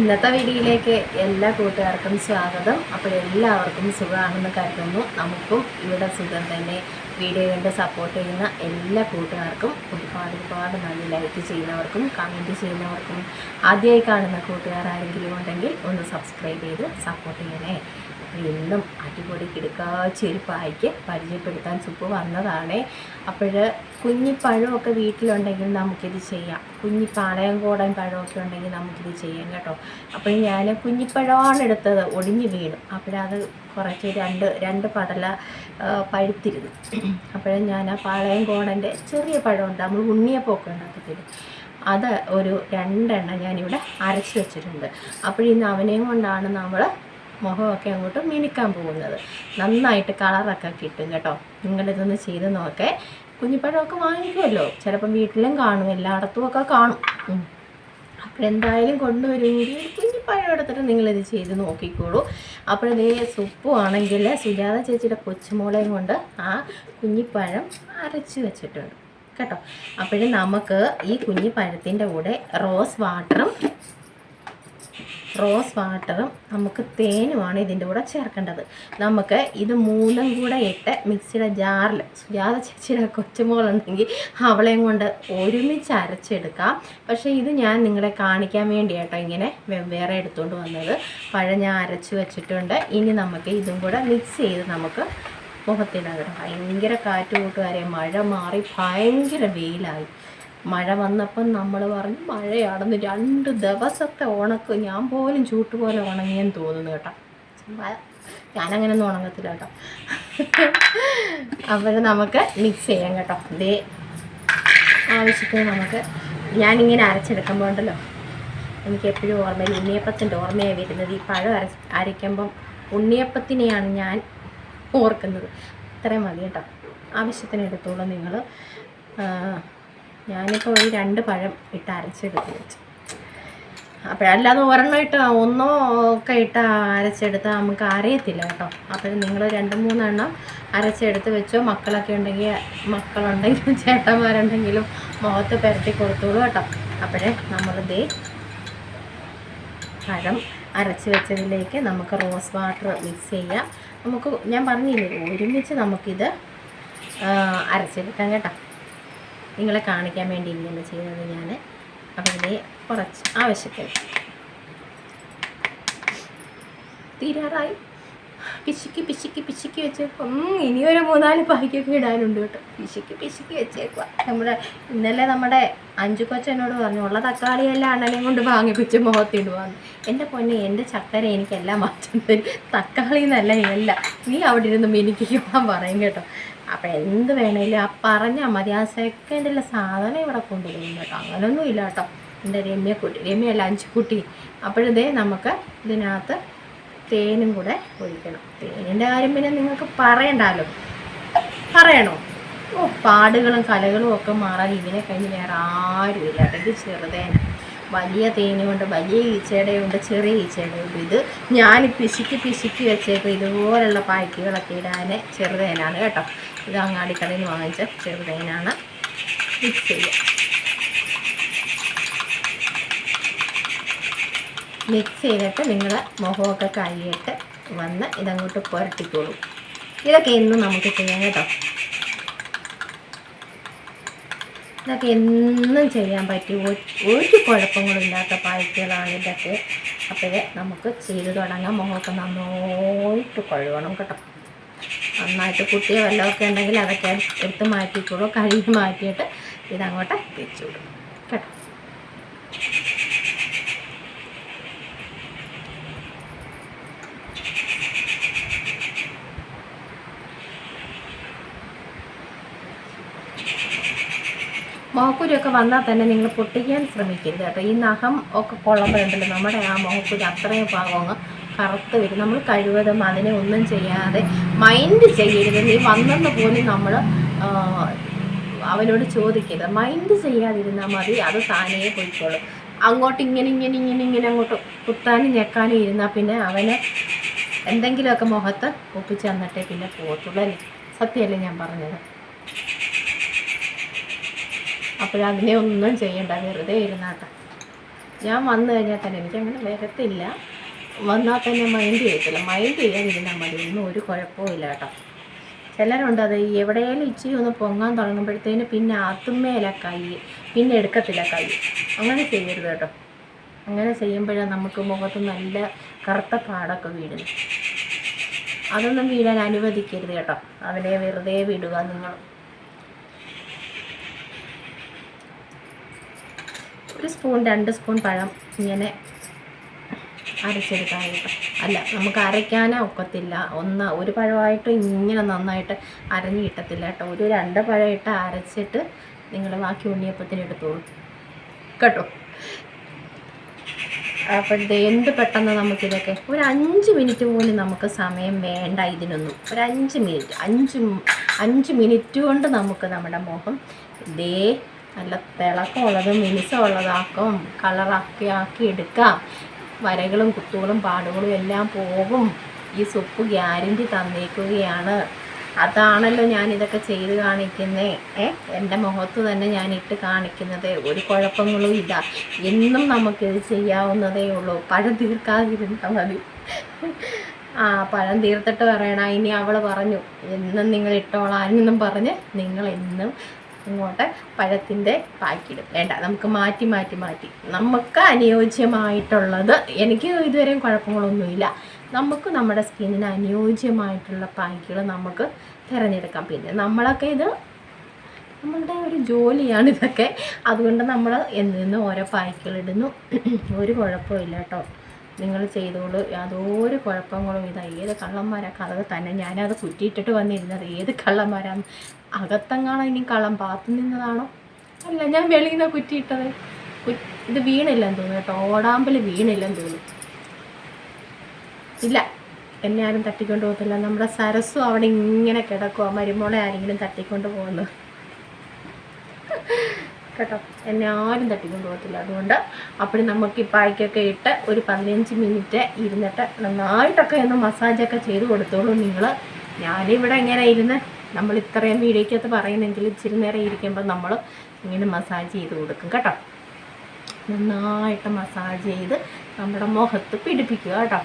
ഇന്നത്തെ വീഡിയോയിലേക്ക് എല്ലാ കൂട്ടുകാർക്കും സ്വാഗതം. അപ്പോൾ എല്ലാവർക്കും സുഖമാണെന്ന് കരുതുന്നു. നമുക്കും ഇവിടെ സുഖം തന്നെ. വീഡിയോ കണ്ട് സപ്പോർട്ട് ചെയ്യുന്ന എല്ലാ കൂട്ടുകാർക്കും ഒരുപാട് ഒരുപാട് നന്ദി. ലൈക്ക് ചെയ്യുന്നവർക്കും കമന്റ് ചെയ്യുന്നവർക്കും ആദ്യമായി കാണുന്ന കൂട്ടുകാർ ആരെങ്കിലും ഉണ്ടെങ്കിൽ ഒന്ന് സബ്സ്ക്രൈബ് ചെയ്ത് സപ്പോർട്ട് ചെയ്യണേ. അപ്പോൾ ഇന്നും അടിപൊളി കിടക്കാച്ചൊരു പായ്ക്ക് പരിചയപ്പെടുത്താൻ സുപ്പ് വന്നതാണ്. അപ്പോൾ കുഞ്ഞിപ്പഴമൊക്കെ വീട്ടിലുണ്ടെങ്കിൽ നമുക്കിത് ചെയ്യാം. കുഞ്ഞി പാളയംകോടൻ പഴമൊക്കെ ഉണ്ടെങ്കിൽ നമുക്കിത് ചെയ്യാം കേട്ടോ. അപ്പോൾ ഞാൻ കുഞ്ഞിപ്പഴമാണ് എടുത്തത് ഒടിഞ്ഞ് വീണു. അപ്പോഴത് കുറച്ച് രണ്ട് രണ്ട് പടല പഴുത്തിരുന്നു. അപ്പോഴേ ഞാൻ ആ പാളയംകോടന്റെ ചെറിയ പഴമുണ്ട് നമ്മൾ ഉണ്ണിയപ്പമൊക്കെ ഉണ്ടാക്കത്തില്ല? അത് ഒരു രണ്ടെണ്ണം ഞാനിവിടെ അരച്ച് വെച്ചിട്ടുണ്ട്. അപ്പോഴിന്ന് അവനെയും കൊണ്ടാണ് നമ്മൾ മുഖമൊക്കെ അങ്ങോട്ട് മിനിക്കാൻ പോകുന്നത്. നന്നായിട്ട് കളറൊക്കെ കിട്ടും കേട്ടോ. നിങ്ങളിതൊന്ന് ചെയ്ത് നോക്കേ. കുഞ്ഞിപ്പഴമൊക്കെ വാങ്ങിക്കുമല്ലോ. ചിലപ്പം വീട്ടിലും കാണും. എല്ലായിടത്തും ഒക്കെ കാണും. അപ്പോൾ എന്തായാലും കൊണ്ടുവരുമെങ്കിൽ എടുത്തിട്ട് നിങ്ങളിത് ചെയ്ത് നോക്കിക്കോളൂ അപ്പോൾ ഇതേ സുപ്പു ആണെങ്കിൽ സുജാത ചേച്ചിയുടെ കൊച്ചുമോളെയും കൊണ്ട് ആ കുഞ്ഞിപ്പഴം അരച്ച് വെച്ചിട്ടുണ്ട്. കേട്ടോ? അപ്പോഴും നമുക്ക് ഈ കുഞ്ഞിപ്പഴത്തിന്റെ കൂടെ റോസ് വാട്ടറും റോസ് വാട്ടറും നമുക്ക് തേനുമാണ് ഇതിന്റെ കൂടെ ചേർക്കേണ്ടത്. നമുക്ക് ഇത് മൂലം കൂടെ ഇട്ട് മിക്സിയുടെ ജാറിൽ സുജാത ചേച്ചിയുടെ കൊച്ചുമോളുണ്ടെങ്കിൽ അവളെയും കൊണ്ട് ഒരുമിച്ച് അരച്ചെടുക്കാം. പക്ഷേ ഇത് ഞാൻ നിങ്ങളെ കാണിക്കാൻ വേണ്ടിയാട്ടോ ഇങ്ങനെ വെവ്വേറെ എടുത്തുകൊണ്ട് വന്നത്. പഴം ഞാൻ അരച്ച് വെച്ചിട്ടുണ്ട്. ഇനി നമുക്ക് ഇതും കൂടെ മിക്സ് ചെയ്ത് നമുക്ക് മുഖത്തിനകം കേട്ടോ. ഭയങ്കര കാറ്റ് കൂട്ടുകാരെ മഴ മാറി ഭയങ്കര വെയിലായി. മഴ വന്നപ്പം നമ്മൾ പറഞ്ഞു മഴയാണെന്ന് രണ്ട് ദിവസത്തെ ഉണക്ക് ഞാൻ പോലും ചൂട്ട് പോലെ ഉണങ്ങിയെന്ന് തോന്നുന്നു കേട്ടോ. ഞാനങ്ങനെയൊന്നും ഉണങ്ങത്തില്ല കേട്ടോ. അപ്പോൾ നമുക്ക് മിക്സ് ചെയ്യാം കേട്ടോ. ഇതേ ആവശ്യത്തിന് നമുക്ക് ഞാനിങ്ങനെ അരച്ചെടുക്കുമ്പോൾ ഉണ്ടല്ലോ എനിക്ക് എപ്പോഴും ഓർമ്മയിൽ ഉണ്ണിയപ്പത്തിന്റെ ഓർമ്മയാണ് വരുന്നത്. ഈ പഴം അര അരയ്ക്കുമ്പം ഉണ്ണിയപ്പത്തിനെയാണ് ഞാൻ ഓർക്കുന്നത്. അത്രയും മതി കേട്ടോ. ആവശ്യത്തിന് എടുത്തോളൂ നിങ്ങൾ ഞാനിപ്പോൾ ഒരു രണ്ട് പഴം ഇട്ട് അരച്ചെടുത്ത് വെച്ചു. അപ്പോഴല്ലാതെ ഒരെണ്ണം ഇട്ട് ഒന്നോ ഒക്കെ ഇട്ട് അരച്ചെടുത്താൽ നമുക്ക് അറിയത്തില്ല കേട്ടോ. അപ്പോൾ നിങ്ങൾ രണ്ട് മൂന്നെണ്ണം അരച്ചെടുത്ത് വെച്ചോ. മക്കളൊക്കെ ഉണ്ടെങ്കിൽ മക്കളുണ്ടെങ്കിലും ചേട്ടന്മാരുണ്ടെങ്കിലും മുഖത്ത് പുരട്ടി കൊടുത്തോളൂ കേട്ടോ. അപ്പോഴേ നമ്മളിതേ പഴം അരച്ച് വെച്ചതിലേക്ക് നമുക്ക് റോസ് വാട്ടർ മിക്സ് ചെയ്യാം. നമുക്ക് ഞാൻ പറഞ്ഞില്ലേ ഒരുമിച്ച് നമുക്കിത് അരച്ചെടുക്കാം കേട്ടോ. നിങ്ങളെ കാണിക്കാൻ വേണ്ടി ഇങ്ങനെ ചെയ്യുന്നത് ഞാൻ. അപ്പോൾ ഇതിൽ കുറച്ച് ആവശ്യത്തിന് തീരാറായി. പിശുക്കി പിശുക്കി പിശുക്കി വെച്ചേക്കും ഇനിയൊരു മൂന്നാൽ പായ്ക്കൊക്കെ ഇടാനുണ്ട് കേട്ടോ. പിശുക്കി പിശുക്കി വെച്ചേക്കുക നമ്മുടെ ഇന്നലെ നമ്മുടെ അഞ്ചു കൊച്ചനോട് പറഞ്ഞു ഉള്ള തക്കാളിയെല്ലാം അണ്ണനെയും കൊണ്ട് വാങ്ങിപ്പിച്ച് മുഖത്തിടുവാന്ന് എന്റെ പൊന്നെ എന്റെ ചക്കര എനിക്കെല്ലാം മാറ്റം തരും. തക്കാളി എന്നല്ല എല്ലാം. നീ അവിടെ ഇരുന്ന് മിനിക്കാൻ പറയും കേട്ടോ. അപ്പം എന്ത് വേണമെങ്കിലും ആ പറഞ്ഞാൽ മതി. ആ സെക്കൻഡിലെ സാധനം ഇവിടെ കൊണ്ടുവരും കേട്ടോ. അങ്ങനൊന്നും ഇല്ല കേട്ടോ. എന്റെ രമ്യക്കുട്ടി രമ്യല്ല അഞ്ചുക്കുട്ടി അപ്പോഴതേ നമുക്ക് ഇതിനകത്ത് തേനും കൂടെ ഒഴിക്കണം. തേനിന്റെ കാര്യം പിന്നെ നിങ്ങൾക്ക് പറയണ്ടല്ലോ പറയണോ? ഓ പാടുകളും കലകളും ഒക്കെ മാറാൻ ഇതിനെ കഴിഞ്ഞ് വേറെ ആരും ഇല്ല. ഇത് ചെറുതേന. വലിയ തേനുമുണ്ട് വലിയ ഈച്ചയുടെയുണ്ട് ചെറിയ ഈച്ചയുടെയുണ്ട്. ഇത് ഞാൻ പിശുക്കി പിശുക്കി വെച്ചേക്കും. ഇതുപോലുള്ള പായ്ക്കുകളൊക്കെ ഇടാൻ ചെറുതേനാണ് കേട്ടോ. ഇത് അങ്ങാടിക്കടയിൽ നിന്ന് വാങ്ങിച്ച ചെറുതേനാണ്. മിക്സ് ചെയ്യുക. മിക്സ് ചെയ്തിട്ട് നിങ്ങൾ മുഖമൊക്കെ കഴുകിയിട്ട് വന്ന് ഇതങ്ങോട്ട് പുരട്ടിക്കോളൂ. ഇതൊക്കെ എന്നും നമുക്ക് ചെയ്യാം കേട്ടോ. ഇതൊക്കെ എന്നും ചെയ്യാൻ പറ്റി ഒരു കുഴപ്പങ്ങളും കുഴപ്പങ്ങളില്ലാത്ത പായ്ക്കുകളാണ് ഇതൊക്കെ. അപ്പോഴേ നമുക്ക് ചെയ്ത് തുടങ്ങാം. മുഖമൊക്കെ നന്നായിട്ട് കഴുകണം കേട്ടോ. നന്നായിട്ട് കുട്ടിയോ വല്ലതൊക്കെ ഉണ്ടെങ്കിൽ അതൊക്കെ എടുത്ത് മാറ്റിക്കോളൂ. കഴുകി മാറ്റിയിട്ട് ഇതങ്ങോട്ട് വെച്ചു കേട്ടോ? മുഖക്കുരിയൊക്കെ വന്നാൽ തന്നെ നിങ്ങൾ പൊട്ടിക്കാൻ ശ്രമിക്കരുത് കേട്ടോ. ഈ നഖം ഒക്കെ കൊള്ളുമ്പോഴുണ്ടല്ലോ നമ്മുടെ ആ മുഖക്കുരി അത്രയും ഭാഗം കറുത്ത് വരും. നമ്മൾ കഴിവതും അതിനെ ഒന്നും ചെയ്യാതെ മൈൻഡ് ചെയ്യരുത്. നീ വന്നെന്ന് പോലും നമ്മൾ അവനോട് ചോദിക്കരുത്. മൈൻഡ് ചെയ്യാതിരുന്നാൽ മതി അത് താനേ പോയിക്കോളും. അങ്ങോട്ട് ഇങ്ങനെ ഇങ്ങനെ ഇങ്ങനെ ഇങ്ങനെ അങ്ങോട്ട് കുത്താനും ഞെക്കാനും ഇരുന്നാൽ പിന്നെ അവന് എന്തെങ്കിലുമൊക്കെ മുഖത്ത് ഒപ്പിച്ച് തന്നിട്ടേ പിന്നെ പോകത്തുള്ളൂ അല്ലേ? സത്യമല്ലേ ഞാൻ പറഞ്ഞത്? അപ്പോഴതിനെ ഒന്നും ചെയ്യണ്ട വെറുതെ ഇരുന്നാട്ടെ ഞാൻ വന്നു കഴിഞ്ഞാൽ തന്നെ എനിക്കങ്ങനെ വരത്തില്ല. വന്നാൽ തന്നെ മൈൻഡ് ചെയ്യത്തില്ല. മൈൻഡ് ചെയ്യാതിരുന്നാൽ മതി. ഒന്നും ഒരു കുഴപ്പമില്ല കേട്ടോ. ചിലരുണ്ട് അത് എവിടെയാലും ഇച്ചിരി ഒന്ന് പൊങ്ങാൻ തുടങ്ങുമ്പോഴത്തേന് പിന്നെ അതുമേല കൈ പിന്നെ എടുക്കത്തില്ല കൈ. അങ്ങനെ ചെയ്യരുത് കേട്ടോ. അങ്ങനെ ചെയ്യുമ്പോഴാണ് നമുക്ക് മുഖത്ത് നല്ല കറുത്ത പാടൊക്കെ വീഴുന്നു. അതൊന്നും വീഴാൻ അനുവദിക്കരുത് കേട്ടോ. അവനെ വെറുതെ വിടുക നിങ്ങൾ. ഒരു സ്പൂൺ രണ്ട് സ്പൂൺ പഴം ഇങ്ങനെ അരച്ചെടുക്കാൻ കേട്ടോ അല്ല നമുക്ക് അരയ്ക്കാനേ ഒക്കത്തില്ല. ഒന്ന് ഒരു പഴമായിട്ട് ഇങ്ങനെ നന്നായിട്ട് അരഞ്ഞ് കിട്ടത്തില്ല കേട്ടോ. ഒരു രണ്ട് പഴം ഇട്ട് അരച്ചിട്ട് നിങ്ങൾ ബാക്കി ഉണ്ണിയപ്പത്തിന് എടുത്തോളൂ. കേട്ടോ? അപ്പോഴത്തെ എന്ത് പെട്ടെന്ന് നമുക്കിതൊക്കെ ഒരു അഞ്ച് മിനിറ്റ് പോലും നമുക്ക് സമയം വേണ്ട ഇതിനൊന്നും. ഒരു അഞ്ച് മിനിറ്റ് അഞ്ച് അഞ്ച് മിനിറ്റ് കൊണ്ട് നമുക്ക് നമ്മുടെ മുഖം ഇതേ നല്ല തിളക്കമുള്ളതും മിനുസമുള്ളതാക്കും. കളറാക്കി ആക്കി എടുക്കാം. വരകളും കുത്തുകളും പാടുകളും എല്ലാം പോകും. ഈ സുപ്പ് ഗ്യാരണ്ടി തന്നേക്കുകയാണ്. അതാണല്ലോ ഞാൻ ഇതൊക്കെ ചെയ്ത് കാണിക്കുന്നേ. ഏ എന്റെ മുഖത്ത് തന്നെ ഞാൻ ഇട്ട് കാണിക്കുന്നത്. ഒരു കുഴപ്പങ്ങളും ഇല്ല. എന്നും നമുക്കിത് ചെയ്യാവുന്നതേ ഉള്ളൂ. പഴം തീർക്കാതിരുന്നാൽ മതി. ആ പഴം തീർത്തിട്ട് പറയണ ഇനി അവൾ പറഞ്ഞു എന്നും നിങ്ങൾ ഇട്ടോളാം എന്നും പറഞ്ഞ് നിങ്ങൾ എന്നും ഇങ്ങോട്ട് പഴത്തിന്റെ പാക്കിടും. വേണ്ട നമുക്ക് മാറ്റി മാറ്റി മാറ്റി. നമുക്ക് അനുയോജ്യമായിട്ടുള്ളത് എനിക്ക് ഇതുവരെയും കുഴപ്പങ്ങളൊന്നുമില്ല. നമുക്ക് നമ്മുടെ സ്കിന്നിന് അനുയോജ്യമായിട്ടുള്ള പാക്കുകൾ നമുക്ക് തിരഞ്ഞെടുക്കാം. പിന്നെ നമ്മളൊക്കെ ഇത് നമ്മളുടെ ഒരു ജോലിയാണ് ഇതൊക്കെ. അതുകൊണ്ട് നമ്മൾ എന്നും ഓരോ പായ്ക്കുകൾ ഇടുന്നു. ഒരു കുഴപ്പമില്ല കേട്ടോ. നിങ്ങൾ ചെയ്തോളൂ. യാതൊരു കുഴപ്പങ്ങളും ഇതാ. ഏത് കള്ളന്മാരാ? കഥ തന്നെ. ഞാനത് കുറ്റിയിട്ടിട്ട് വന്നിരുന്നത്. ഏത് കള്ളന്മാരാണ് അകത്തെങ്ങാണോ ഇനി കള്ളം? പാത്തു നിന്നതാണോ? അല്ല ഞാൻ വെളിയിൽ നിന്നാണ് കുറ്റിയിട്ടത്. ഇത് വീണില്ലെന്ന് തോന്നുന്നു കേട്ടോ. ഓടാമ്പൽ വീണില്ലെന്ന് തോന്നുന്നു. ഇല്ല. എന്നെ ആരും തട്ടിക്കൊണ്ട് പോകത്തില്ല. നമ്മുടെ സരസ്സും അവിടെ ഇങ്ങനെ കിടക്കുക മരുമോളെ ആരെങ്കിലും തട്ടിക്കൊണ്ട് പോകുന്നു. കേട്ടോ. എന്നെ ആരും തട്ടിക്കൊണ്ട് പോകത്തില്ല. അതുകൊണ്ട് അപ്പോൾ നമുക്ക് ഈ പായ്ക്കൊക്കെ ഇട്ട് ഒരു പതിനഞ്ച് മിനിറ്റ് ഇരുന്നിട്ട് നന്നായിട്ടൊക്കെ ഒന്ന് മസാജൊക്കെ ചെയ്ത് കൊടുത്തോളൂ നിങ്ങൾ ഞാനിവിടെ ഇങ്ങനെ ഇരുന്ന് നമ്മൾ ഇത്രയും വീഡിയോക്കകത്ത് പറയുന്നെങ്കിൽ ഇച്ചിരി നേരം ഇരിക്കുമ്പോൾ നമ്മൾ ഇങ്ങനെ മസാജ് ചെയ്ത് കൊടുക്കും കേട്ടോ. നന്നായിട്ട് മസാജ് ചെയ്ത് നമ്മുടെ മുഖത്ത് പിടിപ്പിക്കുക കേട്ടോ.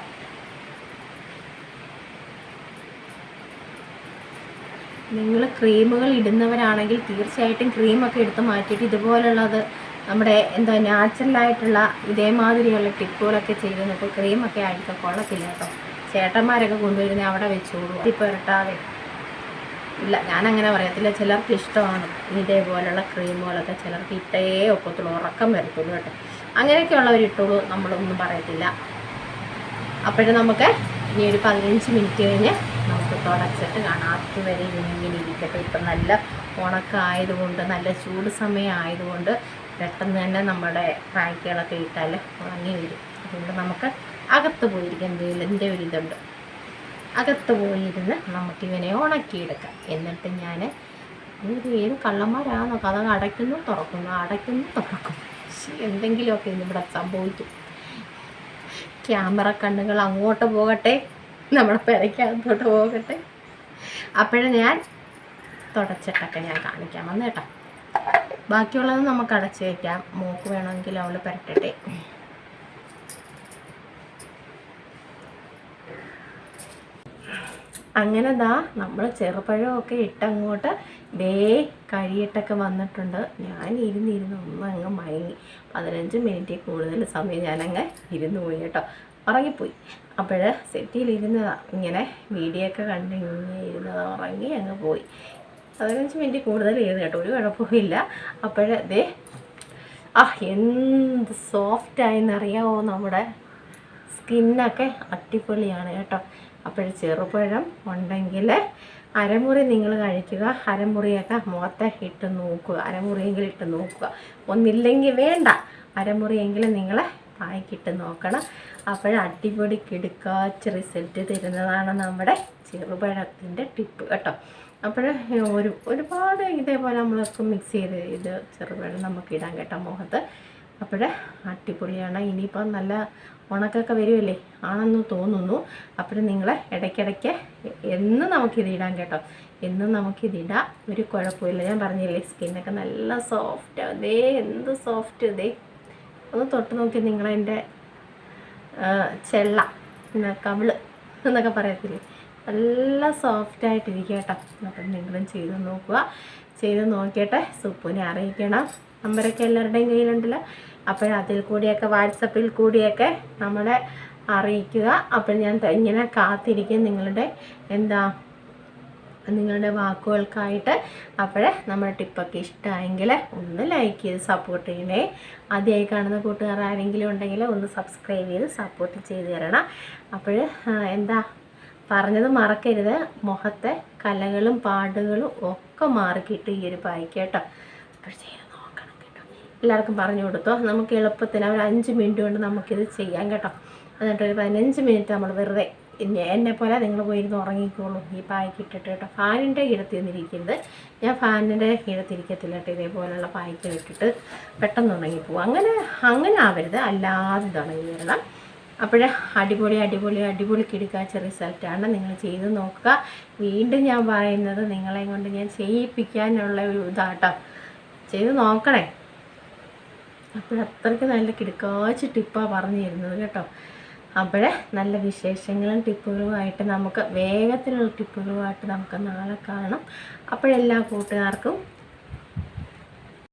നിങ്ങൾ ക്രീമുകൾ ഇടുന്നവരാണെങ്കിൽ തീർച്ചയായിട്ടും ക്രീമൊക്കെ എടുത്ത് മാറ്റിയിട്ട് ഇതുപോലുള്ളത് നമ്മുടെ എന്താ നാച്ചുറലായിട്ടുള്ള ഇതേമാതിരിയുള്ള ടിപ്പുകളൊക്കെ ചെയ്ത് നോക്കും ക്രീമൊക്കെ ആയിട്ട് കൊള്ളത്തില്ല കേട്ടോ. ചേട്ടന്മാരൊക്കെ കൊണ്ടുവരുന്ന അവിടെ വെച്ചോളൂ. പുരട്ടാതെ ഇല്ല ഞാനങ്ങനെ പറയത്തില്ല. ചിലർക്ക് ഇഷ്ടമാണ് ഇതേപോലുള്ള ക്രീമുകളൊക്കെ. ചിലർക്ക് ഇട്ടേ ഒക്കത്തുള്ളൂ. ഉറക്കം വരത്തുള്ളൂ കേട്ടോ. അങ്ങനെയൊക്കെയുള്ളവർ ഇട്ടുള്ളൂ നമ്മളൊന്നും പറയത്തില്ല. അപ്പോഴും നമുക്ക് ഇനി ഒരു പതിനഞ്ച് മിനിറ്റ് കഴിഞ്ഞ് തുടച്ചിട്ട് കാണാത്ത വരെ ഇങ്ങനെ ഇരിക്കട്ടെ. ഇപ്പം നല്ല ഉണക്കമായതുകൊണ്ട് നല്ല ചൂട് സമയം ആയതുകൊണ്ട് പെട്ടെന്ന് തന്നെ നമ്മുടെ പായ്ക്കുകളൊക്കെ ഇട്ടാൽ ഉണങ്ങി വരും. അതുകൊണ്ട് നമുക്ക് അകത്ത് പോയിരിക്കാം. വെയിലിന്റെ ഒരു ഇതുണ്ട്. അകത്ത് പോയിരുന്ന് നമുക്കിവനെ ഉണക്കിയെടുക്കാം. എന്നിട്ട് ഞാൻ ഇത് ഏത് കള്ളന്മാരാണോ കഥ അടയ്ക്കുന്നു തുറക്കുന്നു അടയ്ക്കുന്നു തുറക്കുന്നു. എന്തെങ്കിലുമൊക്കെ ഇന്നിവിടെ സംഭവിക്കും. ക്യാമറ കണ്ണുകൾ അങ്ങോട്ട് പോകട്ടെ. നമ്മുടെ പെരയ്ക്കകത്തോട്ട് പോകട്ടെ. അപ്പോഴും ഞാൻ തുടച്ചിട്ടൊക്കെ ഞാൻ കാണിക്കാം. വന്ന് കേട്ടോ ബാക്കിയുള്ളത് നമുക്ക് അടച്ചു വയ്ക്കാം മൂക്ക് വേണമെങ്കിൽ അവൾ പരട്ടട്ടെ. അങ്ങനെ ദാ നമ്മൾ ചെറുപഴമൊക്കെ ഇട്ടങ്ങോട്ട് ദേ കഴിയിട്ടൊക്കെ വന്നിട്ടുണ്ട്. ഞാൻ ഇരുന്നിരുന്ന് ഒന്ന് അങ്ങ് മയങ്ങി. പതിനഞ്ച് മിനിറ്റിൽ കൂടുതൽ സമയം ഞാനങ്ങ് ഇരുന്ന് പോയി കേട്ടോ. ഉറങ്ങിപ്പോയി. അപ്പോൾ സെറ്റിയിലിരുന്നതാ ഇങ്ങനെ വീഡിയോ ഒക്കെ കണ്ട് ഇങ്ങനെ ഇരുന്നത് ഉറങ്ങി അങ്ങ് പോയി. പതിനഞ്ച് മിനിറ്റ് കൂടുതൽ ഇരുന്ന് കേട്ടോ. ഒരു കുഴപ്പമില്ല അപ്പോൾ ദേ ആ എന്ത് സോഫ്റ്റായെന്നറിയാവോ നമ്മുടെ സ്കിന്നൊക്കെ അടിപൊളിയാണ് കേട്ടോ. അപ്പോൾ ചെറുപഴം ഉണ്ടെങ്കിൽ അരമുറി നിങ്ങൾ കഴിക്കുക. അരമുറിയൊക്കെ മുഖത്തെ ഇട്ട് നോക്കുക. അരമുറിയെങ്കിലും ഇട്ട് നോക്കുക. ഒന്നില്ലെങ്കിൽ വേണ്ട. അരമുറിയെങ്കിലും നിങ്ങൾ പായ്ക്കിട്ട് നോക്കണം. അപ്പോൾ അടിപൊളി കിടുക്കാച്ച് റിസൾട്ട് തരുന്നതാണ് നമ്മുടെ ചെറുപഴത്തിന്റെ ടിപ്പ് കേട്ടോ. അപ്പോൾ ഒരു ഒരുപാട് ഇതേപോലെ നമ്മളൊക്കെ മിക്സ് ചെയ്ത് ഇത് ചെറുപഴം നമുക്ക് ഇടാൻ കേട്ടോ മുഖത്ത്. അപ്പോൾ അടിപൊളിയാണ്. ഇനിയിപ്പോൾ നല്ല ഉണക്കൊക്കെ വരുമല്ലേ ആണെന്ന് തോന്നുന്നു. അപ്പോൾ നിങ്ങൾ ഇടയ്ക്കിടയ്ക്ക് എന്നും നമുക്കിത് ഇടാം കേട്ടോ. എന്നും നമുക്കിതിടാം. ഒരു കുഴപ്പമില്ല. ഞാൻ പറഞ്ഞില്ലേ സ്കിന്നൊക്കെ നല്ല സോഫ്റ്റ് അതേ എന്ത് സോഫ്റ്റ് ഇതേ ഒന്ന് തൊട്ട് നോക്കി നിങ്ങളെന്റെ ചെള്ള കവിൾ എന്നൊക്കെ പറയത്തില്ലേ? നല്ല സോഫ്റ്റായിട്ടിരിക്കുക കേട്ടോ. അപ്പം നിങ്ങളും ചെയ്ത് നോക്കുക. ചെയ്ത് നോക്കിയിട്ട് സുപ്പുനെ അറിയിക്കണം. നമ്പരൊക്കെ എല്ലാവരുടെയും കയ്യിലുണ്ടല്ലോ. അപ്പോൾ അതിൽ കൂടിയൊക്കെ വാട്സപ്പിൽ കൂടിയൊക്കെ നമ്മളെ അറിയിക്കുക. അപ്പോൾ ഞാൻ ഇങ്ങനെ കാത്തിരിക്കും നിങ്ങളുടെ എന്താ നിങ്ങളുടെ വാക്കുകൾക്കായിട്ട് അപ്പോഴേ നമ്മുടെ ടിപ്പൊക്കെ ഇഷ്ടമായെങ്കിൽ ഒന്ന് ലൈക്ക് ചെയ്ത് സപ്പോർട്ട് ചെയ്യണേ. ആദ്യമായി കാണുന്ന കൂട്ടുകാർ ആരെങ്കിലും ഉണ്ടെങ്കിൽ ഒന്ന് സബ്സ്ക്രൈബ് ചെയ്ത് സപ്പോർട്ട് ചെയ്ത് തരണം. അപ്പോൾ എന്താ? പറഞ്ഞത് മറക്കരുത്. മുഖത്തെ കലകളും പാടുകളും ഒക്കെ മാറിക്കിട്ട് ഈ ഒരു പായ്ക്ക് കേട്ടോ. അപ്പോൾ നോക്കണം കേട്ടോ. എല്ലാവർക്കും പറഞ്ഞു കൊടുത്തോ? നമുക്ക് എളുപ്പത്തിന് ഒരു അഞ്ച് മിനിറ്റ് കൊണ്ട് നമുക്കിത് ചെയ്യാം കേട്ടോ. എന്നിട്ടൊരു പതിനഞ്ച് മിനിറ്റ് നമ്മൾ വെറുതെ എന്നെ പോലെ നിങ്ങൾ പോയിരുന്ന് ഉറങ്ങിക്കോളൂ. ഈ പായ്ക്ക് ഇട്ടിട്ട് കേട്ടോ. ഫാനിന്റെ കീഴത്തിൽ ഞാൻ ഫാനിന്റെ കീഴത്തിരിക്കത്തില്ല കേട്ടോ. ഇതേപോലെയുള്ള പായ്ക്ക് ഇട്ടിട്ട് പെട്ടെന്ന് ഉണങ്ങിപ്പോവും അങ്ങനെ അങ്ങനെ ആവരുത്. അല്ലാതെ ഉണങ്ങി വരണം അപ്പോൾ അടിപൊളി അടിപൊളി അടിപൊളി ചെറിയ റിസൾട്ടാണ് നിങ്ങൾ ചെയ്ത് നോക്കുക. വീണ്ടും ഞാൻ പറയുന്നത് നിങ്ങളെ കൊണ്ട് ഞാൻ ചെയ്യിപ്പിക്കാനുള്ള ഒരു ഇതാട്ടോ. ചെയ്ത് നോക്കണേ. അപ്പോൾ അത്രയ്ക്ക് നല്ല കിടുക്കാച്ച് ടിപ്പാണ് പറഞ്ഞു തരുന്നത് കേട്ടോ. അപ്പോഴേ നല്ല വിശേഷങ്ങളും ടിപ്പുകളുമായിട്ട് നമുക്ക് വേഗത്തിലുള്ള ടിപ്പുകളുമായിട്ട് നമുക്ക് നാളെ കാണാം. അപ്പോഴെല്ലാ കൂട്ടുകാർക്കും